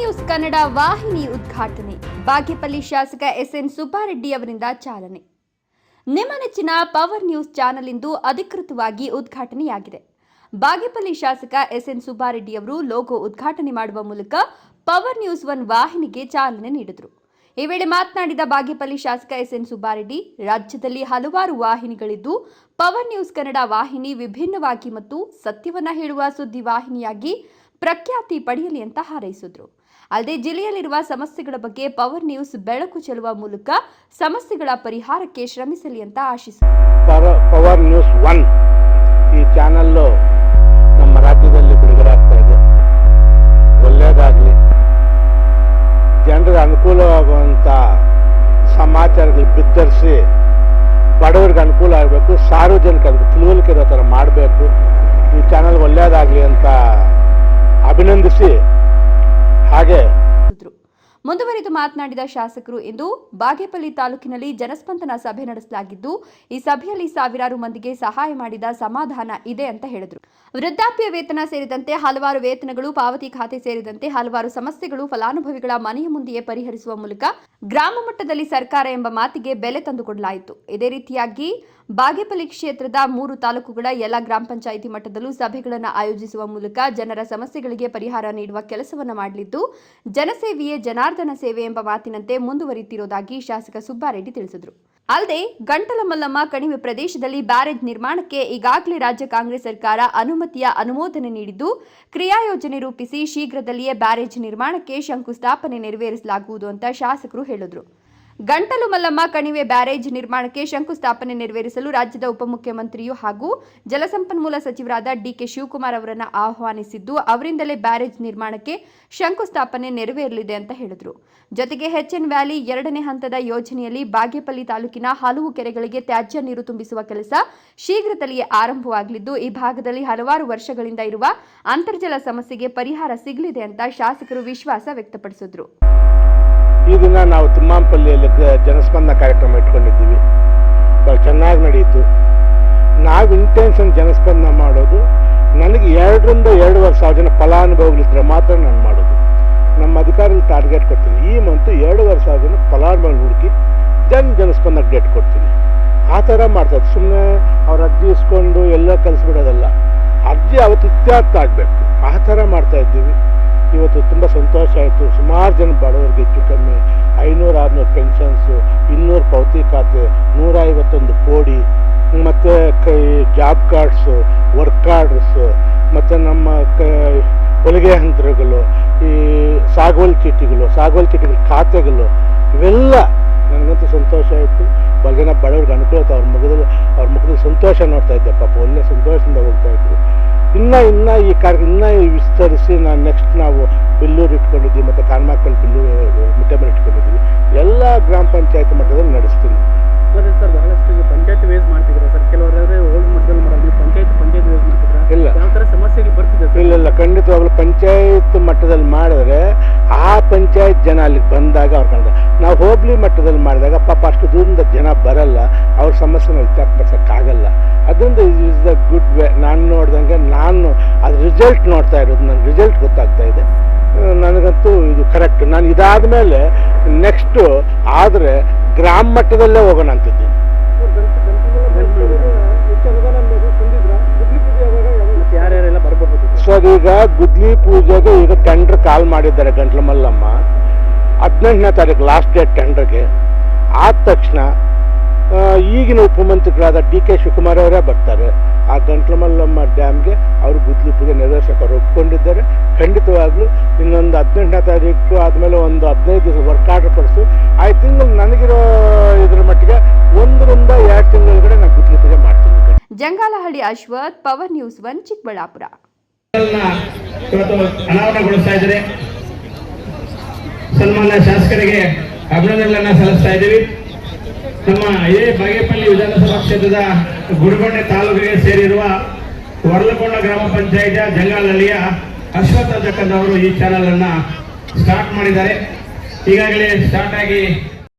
News Kannada ವಾಹಿನಿ ಉದ್ಘಾಟನೆ. ಬಾಗೇಪಲ್ಲಿ ಶಾಸಕ ಎಸ್ ಎನ್ ಸುಬ್ಬಾರೆಡ್ಡಿ ಅವರಿಂದ ಚಾಲನೆ. ನಿಮ್ಮ ನೆಚ್ಚಿನ ಪವರ್ ನ್ಯೂಸ್ ಚಾನೆಲ್ ಇಂದು ಅಧಿಕೃತವಾಗಿ ಉದ್ಘಾಟನೆಯಾಗಿದೆ. ಬಾಗೇಪಲ್ಲಿ ಶಾಸಕ ಎಸ್ ಎನ್ ಸುಬ್ಬಾರೆಡ್ಡಿ ಅವರು ಲೋಗೋ ಉದ್ಘಾಟನೆ ಮಾಡುವ ಮೂಲಕ ಪವರ್ ನ್ಯೂಸ್ ಒನ್ ವಾಹಿನಿಗೆ ಚಾಲನೆ ನೀಡಿದರು. ಈ ವೇಳೆ ಮಾತನಾಡಿದ ಬಾಗೇಪಲ್ಲಿ ಶಾಸಕ ಎಸ್ ಎನ್ ಸುಬ್ಬಾರೆಡ್ಡಿ, ರಾಜ್ಯದಲ್ಲಿ ಹಲವಾರು ವಾಹಿನಿಗಳಿದ್ದು ಪವರ್ ನ್ಯೂಸ್ ಕನ್ನಡ ವಾಹಿನಿ ವಿಭಿನ್ನವಾಗಿ ಮತ್ತು ಸತ್ಯವನ್ನ ಹೇಳುವ ಸುದ್ದಿ ವಾಹಿನಿಯಾಗಿ ಪ್ರಖ್ಯಾತಿ ಪಡೆಯಲಿ ಅಂತ ಹಾರೈಸಿದ್ರು. ಅಲ್ಲದೆ ಜಿಲ್ಲೆಯಲ್ಲಿರುವ ಸಮಸ್ಯೆಗಳ ಬಗ್ಗೆ ಪವರ್ ನ್ಯೂಸ್ ಬೆಳಕು ಚೆಲ್ಲುವ ಮೂಲಕ ಸಮಸ್ಯೆಗಳ ಪರಿಹಾರಕ್ಕೆ ಶ್ರಮಿಸಲಿ ಅಂತ ಆಶಿಸಿದರು. ಪವರ್ ನ್ಯೂಸ್ ಒನ್ ಈ ಚಾನಲ್ ನಮ್ಮ ರಾಜ್ಯದಲ್ಲಿ ಬಿಡುಗಡೆ ಆಗ್ತಾ ಇದೆ. ಒಳ್ಳೆಯದಾಗಲಿ. ಜನರಿಗೆ ಅನುಕೂಲವಾಗುವಂಥ ಸಮಾಚಾರಗಳು ಬಿತ್ತರಿಸಿ ಬಡವರಿಗೆ ಅನುಕೂಲ ಆಗಬೇಕು, ಸಾರ್ವಜನಿಕರಿಗೆ ತಿಳುವಳಿಕೆ ಇರೋ ಥರ ಮಾಡಬೇಕು. ಈ ಚಾನಲ್ ಒಳ್ಳೆಯದಾಗಲಿ ಅಂತ ಅಭಿನಂದಿಸಿ ಹಾಗೆ. ಮುಂದುವರಿದು ಮಾತನಾಡಿದ ಶಾಸಕರು ಇಂದು ಬಾಗೇಪಲ್ಲಿ ತಾಲೂಕಿನಲ್ಲಿ ಜನಸ್ಪಂದನ ಸಭೆ ನಡೆಸಲಾಗಿದ್ದು, ಈ ಸಭೆಯಲ್ಲಿ ಸಾವಿರಾರು ಮಂದಿಗೆ ಸಹಾಯ ಮಾಡಿದ ಸಮಾಧಾನ ಇದೆ ಅಂತ ಹೇಳಿದರು ವೃದ್ಧಾಪ್ಯ ವೇತನ ಸೇರಿದಂತೆ ಹಲವಾರು ವೇತನಗಳು, ಪಾವತಿ ಖಾತೆ ಸೇರಿದಂತೆ ಹಲವಾರು ಸಮಸ್ಯೆಗಳು, ಫಲಾನುಭವಿಗಳ ಮನೆಯ ಮುಂದೆಯೇ ಪರಿಹರಿಸುವ ಮೂಲಕ ಗ್ರಾಮ ಮಟ್ಟದಲ್ಲಿ ಸರ್ಕಾರ ಎಂಬ ಮಾತಿಗೆ ಬೆಲೆ ತಂದುಕೊಡಲಾಯಿತು ಇದೇ ರೀತಿಯಾಗಿ ಬಾಗೇಪಲ್ಲಿ ಕ್ಷೇತ್ರದ ಮೂರು ತಾಲೂಕುಗಳ ಎಲ್ಲ ಗ್ರಾಮ ಪಂಚಾಯಿತಿ ಮಟ್ಟದಲ್ಲೂ ಸಭೆಗಳನ್ನು ಆಯೋಜಿಸುವ ಮೂಲಕ ಜನರ ಸಮಸ್ಯೆಗಳಿಗೆ ಪರಿಹಾರ ನೀಡುವ ಕೆಲಸವನ್ನು ಮಾಡಲಿದ್ದು, ಜನಸೇವೆಯೇ ಜನಾರ್ದನ ಸೇವೆ ಎಂಬ ಮಾತಿನಂತೆ ಮುಂದುವರಿಯುತ್ತಿರುವುದಾಗಿ ಶಾಸಕ ಸುಬ್ಬಾರೆಡ್ಡಿ ತಿಳಿಸಿದರು. ಅಲ್ಲದೆ ಗಂಟಲ ಮಲ್ಲಮ್ಮ ಕಣಿವೆ ಪ್ರದೇಶದಲ್ಲಿ ಬ್ಯಾರೇಜ್ ನಿರ್ಮಾಣಕ್ಕೆ ಈಗಾಗಲೇ ರಾಜ್ಯ ಕಾಂಗ್ರೆಸ್ ಸರ್ಕಾರ ಅನುಮತಿಯ ಅನುಮೋದನೆ ನೀಡಿದ್ದು ಕ್ರಿಯಾಯೋಜನೆ ರೂಪಿಸಿ ಶೀಘ್ರದಲ್ಲಿಯೇ ಬ್ಯಾರೇಜ್ ನಿರ್ಮಾಣಕ್ಕೆ ಶಂಕುಸ್ಥಾಪನೆ ನೆರವೇರಿಸಲಾಗುವುದು ಅಂತ ಶಾಸಕರು ಹೇಳಿದರು. ಗಂಟಲು ಮಲ್ಲಮ್ಮ ಕಣಿವೆ ಬ್ಯಾರೇಜ್ ನಿರ್ಮಾಣಕ್ಕೆ ಶಂಕುಸ್ಥಾಪನೆ ನೆರವೇರಿಸಲು ರಾಜ್ಯದ ಉಪಮುಖ್ಯಮಂತ್ರಿಯು ಹಾಗೂ ಜಲಸಂಪನ್ಮೂಲ ಸಚಿವರಾದ ಡಿಕೆ ಶಿವಕುಮಾರ್ ಅವರನ್ನು ಆಹ್ವಾನಿಸಿದ್ದು, ಅವರಿಂದಲೇ ಬ್ಯಾರೇಜ್ ನಿರ್ಮಾಣಕ್ಕೆ ಶಂಕುಸ್ಥಾಪನೆ ನೆರವೇರಲಿದೆ ಅಂತ ಹೇಳಿದರು. ಜೊತೆಗೆ ಎನ್ ವ್ಯಾಲಿ ಎರಡನೇ ಹಂತದ ಯೋಜನೆಯಲ್ಲಿ ಬಾಗೇಪಲ್ಲಿ ತಾಲೂಕಿನ ಹಲವು ಕೆರೆಗಳಿಗೆ ತ್ಯಾಜ್ಯ ನೀರು ತುಂಬಿಸುವ ಕೆಲಸ ಶೀಘ್ರದಲ್ಲಿಯೇ ಆರಂಭವಾಗಲಿದ್ದು, ಈ ಭಾಗದಲ್ಲಿ ಹಲವಾರು ವರ್ಷಗಳಿಂದ ಇರುವ ಅಂತರ್ಜಲ ಸಮಸ್ಯೆಗೆ ಪರಿಹಾರ ಸಿಗಲಿದೆ ಅಂತ ಶಾಸಕರು ವಿಶ್ವಾಸ ವ್ಯಕ್ತಪಡಿಸಿದರು. ಈ ದಿನ ನಾವು ತಿಮ್ಮಾಂಪಲ್ಲಿಯಲ್ಲಿ ಜನಸ್ಪಂದನ ಕಾರ್ಯಕ್ರಮ ಇಟ್ಕೊಂಡಿದ್ದೀವಿ. ಭಾಳ ಚೆನ್ನಾಗಿ ನಡೆಯಿತು. ನಾವು ಇಂಟೆನ್ಷನ್ ಜನಸ್ಪಂದನ ಮಾಡೋದು, ನನಗೆ ಎರಡರಿಂದ ಎರಡೂವರೆ ಸಾವಿರ ಜನ ಫಲಾನುಭವಿಗಳಿದ್ರೆ ಮಾತ್ರ ನಾನು ಮಾಡೋದು. ನಮ್ಮ ಅಧಿಕಾರಿಗಳು ಟಾರ್ಗೆಟ್ ಕೊಡ್ತೀನಿ. ಈ ಮಂತು ಎರಡೂವರೆ ಸಾವಿರ ಜನ ಫಲಾನುಭವಿಗಳು ಹುಡುಕಿ ಜನ ಜನಸ್ಪಂದನ ಡೇಟ್ ಕೊಡ್ತೀನಿ. ಆ ಥರ ಮಾಡ್ತಾರೆ. ಸುಮ್ಮನೆ ಅವ್ರ ಅರ್ಜಿ ಇಸ್ಕೊಂಡು ಎಲ್ಲ ಕಲಿಸ್ಬಿಡೋದಲ್ಲ. ಅರ್ಜಿ ಅವತ್ತು ಇತ್ಯರ್ಥ ಆಗಬೇಕು. ಆ ಥರ ಮಾಡ್ತಾ ಇದ್ದೀವಿ. ಇವತ್ತು ತುಂಬ ಸಂತೋಷ ಆಯಿತು. ಸುಮಾರು ಜನ ಬಡವರಿಗೆ ಹೆಚ್ಚು ಕಮ್ಮಿ. ಐನೂರು ಆರುನೂರು ಪೆನ್ಷನ್ಸು ಇನ್ನೂರು ಪಾವತಿ ಖಾತೆ ನೂರ ಐವತ್ತೊಂದು ಕೋಡಿ, ಮತ್ತು ಕೈ ಜಾಬ್ ಕಾರ್ಡ್ಸು ವರ್ಕ್ ಕಾರ್ಡ್ಸು ಮತ್ತು ನಮ್ಮ ಕ ಹೊಲಿಗೆ ಯಂತ್ರಗಳು, ಈ ಸಾಗುವಳಿ ಚೀಟಿಗಳು, ಸಾಗುವಳಿ ಚೀಟಿಗಳ ಖಾತೆಗಳು, ಇವೆಲ್ಲ ನನಗಂತೂ ಸಂತೋಷ ಆಯಿತು. ಭಾಳ ಜನ ಬಡವ್ರಿಗೆ ಅನುಕೂಲ ಅವ್ರ ಮುಖದಲ್ಲಿ ಅವ್ರ ಮುಖದಲ್ಲಿ ಸಂತೋಷ ನೋಡ್ತಾ ಇದ್ದೆ. ಪಾಪ ಒಳ್ಳೆ ಸಂತೋಷದಿಂದ ಹೋಗ್ತಾ ಇದ್ರು ಇನ್ನ ಇನ್ನ ಈ ಕಾರ್ಯ ಇನ್ನ ವಿಸ್ತರಿಸಿ ನಾನು ನೆಕ್ಸ್ಟ್ ನಾವು ಬಿಲ್ಲೂರು ಇಟ್ಕೊಂಡಿದ್ದೀವಿ ಮತ್ತು ಕಾನ್ಮಾಕಲ್ ಬಿಲ್ಲೂರು ಮಿಟ್ಟಮಲ್ ಇಟ್ಕೊಂಡಿದ್ದೀವಿ. ಎಲ್ಲ ಗ್ರಾಮ ಪಂಚಾಯತ್ ಮಟ್ಟದಲ್ಲಿ ನಡೆಸ್ತೀನಿ. ಸರ್ ಬಹಳಷ್ಟು ಪಂಚಾಯತ್ ವೇಸ್ ಮಾಡ್ತಿದ್ರು ಸರ್? ಕೆಲವರಾದ್ರೆ ಓಲ್ಡ್ ಮಟ್ಟದಲ್ಲಿ ಮಾಡೋದು ನೀವು ಪಂಚಾಯತ್ ಪಂಚಾಯತ್ ವೇಸ್ ಮಾಡ್ತಿದ್ರ ಇಲ್ಲ. ಯಾವ ಥರ ಸಮಸ್ಯೆಗಳು ಬರ್ತಿದೆ ಇಲ್ಲ ಇಲ್ಲ ಖಂಡಿತವಾಗ್ಲೂ ಪಂಚಾಯತ್ ಮಟ್ಟದಲ್ಲಿ ಮಾಡಿದ್ರೆ ಆ ಪಂಚಾಯತ್ ಜನ ಅಲ್ಲಿಗೆ ಬಂದಾಗ ಅವ್ರು ಕಂಡ ನಾವು ಹೋಬಳಿ ಮಟ್ಟದಲ್ಲಿ ಮಾಡಿದಾಗ ಪಾಪ ಅಷ್ಟು ದೂರದಿಂದ ಜನ ಬರಲ್ಲ ಅವ್ರ ಸಮಸ್ಯೆನ ವ್ಯಕ್ತಪಡಿಸೋಕ್ಕಾಗಲ್ಲ. ಅದರಿಂದ ಇಸ್ ದ ಗುಡ್ ವೇ ನಾನು ನೋಡ್ದಂಗೆ ನಾನು ಅದು ರಿಸಲ್ಟ್ ನೋಡ್ತಾ ಇರೋದು ನನ್ನ ರಿಸಲ್ಟ್ ಗೊತ್ತಾಗ್ತಾ ಇದೆ. ನನಗಂತೂ ಇದು ಕರೆಕ್ಟ್ ನಾನು ಇದಾದ ಮೇಲೆ ನೆಕ್ಸ್ಟು ಆದರೆ ಗ್ರಾಮ ಮಟ್ಟದಲ್ಲೇ ಹೋಗೋಣ ಅಂತಿದ್ದೀನಿ. ಸೊ ಈಗ ಗುದ್ಲಿ ಪೂಜೆಗೆ ಈಗ ಟೆಂಡ್ರ್ ಕಾಲ್ ಮಾಡಿದ್ದಾರೆ ಗಂಟ್ಲ ಮಲ್ಲಮ್ಮ. ಹದಿನೆಂಟನೇ ತಾರೀಕು ಲಾಸ್ಟ್ ಡೇಟ್ ಟೆಂಡರ್ಗೆ ಆದ ತಕ್ಷಣ ಈಗಿನ ಉಪಮಂತ್ರಿಗಳಾದ ಡಿ ಕೆ ಶಿವಕುಮಾರ್ ಅವರೇ ಬರ್ತಾರೆ. ಆ ಗಂಟ್ಲಮಲ್ಲಮ್ಮ ಡ್ಯಾಮ್ಗೆ ಅವರು ಗುದ್ಲಿ ಪೂಜೆ ನೆರವೇರ್ಸಕ್ಕೆ ಒಪ್ಕೊಂಡಿದ್ದಾರೆ. ಖಂಡಿತವಾಗ್ಲೂ ಇನ್ನೊಂದು ಹದಿನೆಂಟನೇ ತಾರೀಕು ಆದಮೇಲೆ ಒಂದು ಹದಿನೈದು ದಿವಸ ವರ್ಕ್ ಆರ್ಡರ್ ಪಡಿಸು ಐದು ತಿಂಗಳು ನನಗಿರೋ ಇದ್ರ ಮಟ್ಟಿಗೆ ಒಂದರಿಂದ ಎರಡು ತಿಂಗಳೊಳಗಡೆ ನಾನು ಗುದ್ಲಿ ಪೂಜೆ ಮಾಡ್ತೀನಿ. Jangalahalli Ashwath power news one Chikkaballapur. ಇವತ್ತು ಅನಾವರಣಗೊಳಿಸ್ತಾ ಇದ್ದಾರೆ. ಸನ್ಮಾನ್ಯ ಶಾಸಕರಿಗೆ ಅಭಿನಂದನೆಗಳನ್ನ ಸಲ್ಲಿಸ್ತಾ ಇದ್ದೀವಿ. ನಮ್ಮ ಇದೇ ಬಾಗೇಪಲ್ಲಿ ವಿಧಾನಸಭಾ ಕ್ಷೇತ್ರದ ಗುರುಗೊಂಡೆ ತಾಲೂಕಿಗೆ ಸೇರಿರುವ ವರ್ಲಕೊಂಡ ಗ್ರಾಮ ಪಂಚಾಯತ್ ಜಂಗಾಲಲ್ಲಿಯ ಅಶ್ವಥ್ ಅಂತಕ್ಕಂಥವರು ಈ ಚಾನಲ್ ಅನ್ನ ಸ್ಟಾರ್ಟ್ ಮಾಡಿದ್ದಾರೆ. ಈಗಾಗಲೇ ಸ್ಟಾರ್ಟ್ ಆಗಿ